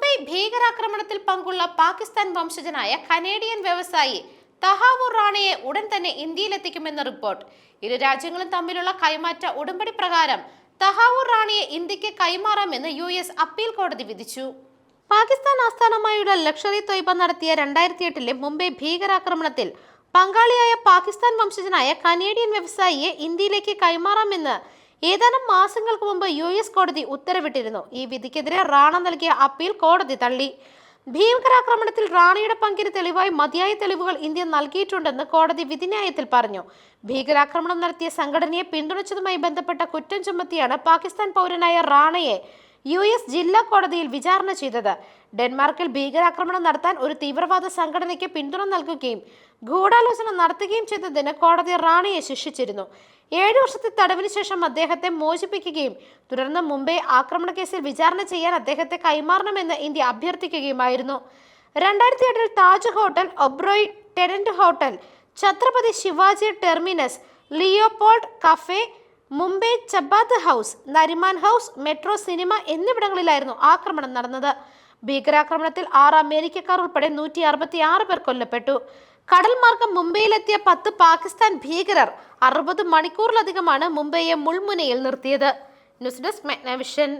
മുംബൈ ഭീകരാക്രമണത്തിൽ പങ്കുള്ള പാകിസ്ഥാൻ വംശജനായ കനേഡിയൻ വ്യവസായി തഹാവൂർ റാണയെ ഉടൻ തന്നെ ഇന്ത്യയിലെത്തിക്കുമെന്ന് റിപ്പോർട്ട്. ഇരു രാജ്യങ്ങളും തമ്മിലുള്ള കൈമാറ്റ ഉടമ്പടി പ്രകാരം തഹാവൂർ റാണിയെ ഇന്ത്യയ്ക്ക് കൈമാറാമെന്ന് യു എസ് അപ്പീൽ കോടതി വിധിച്ചു. പാകിസ്ഥാൻ ആസ്ഥാനമായുള്ള ലക്ഷറി തൊയ്ബ നടത്തിയ രണ്ടായിരത്തി എട്ടിലെ മുംബൈ ഭീകരാക്രമണത്തിൽ പങ്കാളിയായ പാകിസ്ഥാൻ വംശജനായ കനേഡിയൻ വ്യവസായിയെ ഇന്ത്യയിലേക്ക് കൈമാറാമെന്ന് ഏതാനും മാസങ്ങൾക്ക് മുമ്പ് യു എസ് കോടതി ഉത്തരവിട്ടിരുന്നു. ഈ വിധിക്കെതിരെ റാണ നൽകിയ അപ്പീൽ കോടതി തള്ളി. ഭീകരാക്രമണത്തിൽ റാണയുടെ പങ്കിന് തെളിവായി മതിയായ തെളിവുകൾ ഇന്ത്യ നൽകിയിട്ടുണ്ടെന്ന് കോടതി വിധിന്യായത്തിൽ പറഞ്ഞു. ഭീകരാക്രമണം നടത്തിയ സംഘടനയെ പിന്തുണച്ചതുമായി ബന്ധപ്പെട്ട കുറ്റം ചുമത്തിയാണ് പാകിസ്ഥാൻ പൗരനായ റാണയെ യു എസ് ജില്ലാ കോടതിയിൽ വിചാരണ ചെയ്തത്. ഡെൻമാർക്കിൽ ഭീകരാക്രമണം നടത്താൻ ഒരു തീവ്രവാദ സംഘടനയ്ക്ക് പിന്തുണ നൽകുകയും ഗൂഢാലോചന നടത്തുകയും ചെയ്തതിന് കോടതി റാണിയെ ശിക്ഷിച്ചിരുന്നു. ഏഴു വർഷത്തെ തടവിന് ശേഷം അദ്ദേഹത്തെ മോചിപ്പിക്കുകയും തുടർന്ന് മുംബൈ ആക്രമണ കേസിൽ വിചാരണ ചെയ്യാൻ അദ്ദേഹത്തെ കൈമാറണമെന്ന് ഇന്ത്യ അഭ്യർത്ഥിക്കുകയുമായിരുന്നു. രണ്ടായിരത്തി എട്ടിൽ Taj hotel Oberoi tenant hotel Chhatrapati Shivaji terminus Leopold cafe Mumbai Chabad house Nariman house metro cinema എന്നിവിടങ്ങളിലായിരുന്നു ആക്രമണം നടന്നത്. ഭീകരാക്രമണത്തിൽ ആറ് അമേരിക്കക്കാർ ഉൾപ്പെടെ നൂറ്റി അറുപത്തി ആറ് പേർ കൊല്ലപ്പെട്ടു. കടൽ മാർഗം മുംബൈയിലെത്തിയ പത്ത് പാകിസ്ഥാൻ ഭീകരർ അറുപത് മണിക്കൂറിലധികമാണ് മുംബൈയെ മുൾമുനയിൽ നിർത്തിയത്. News desk മെഗ്നവിഷൻ.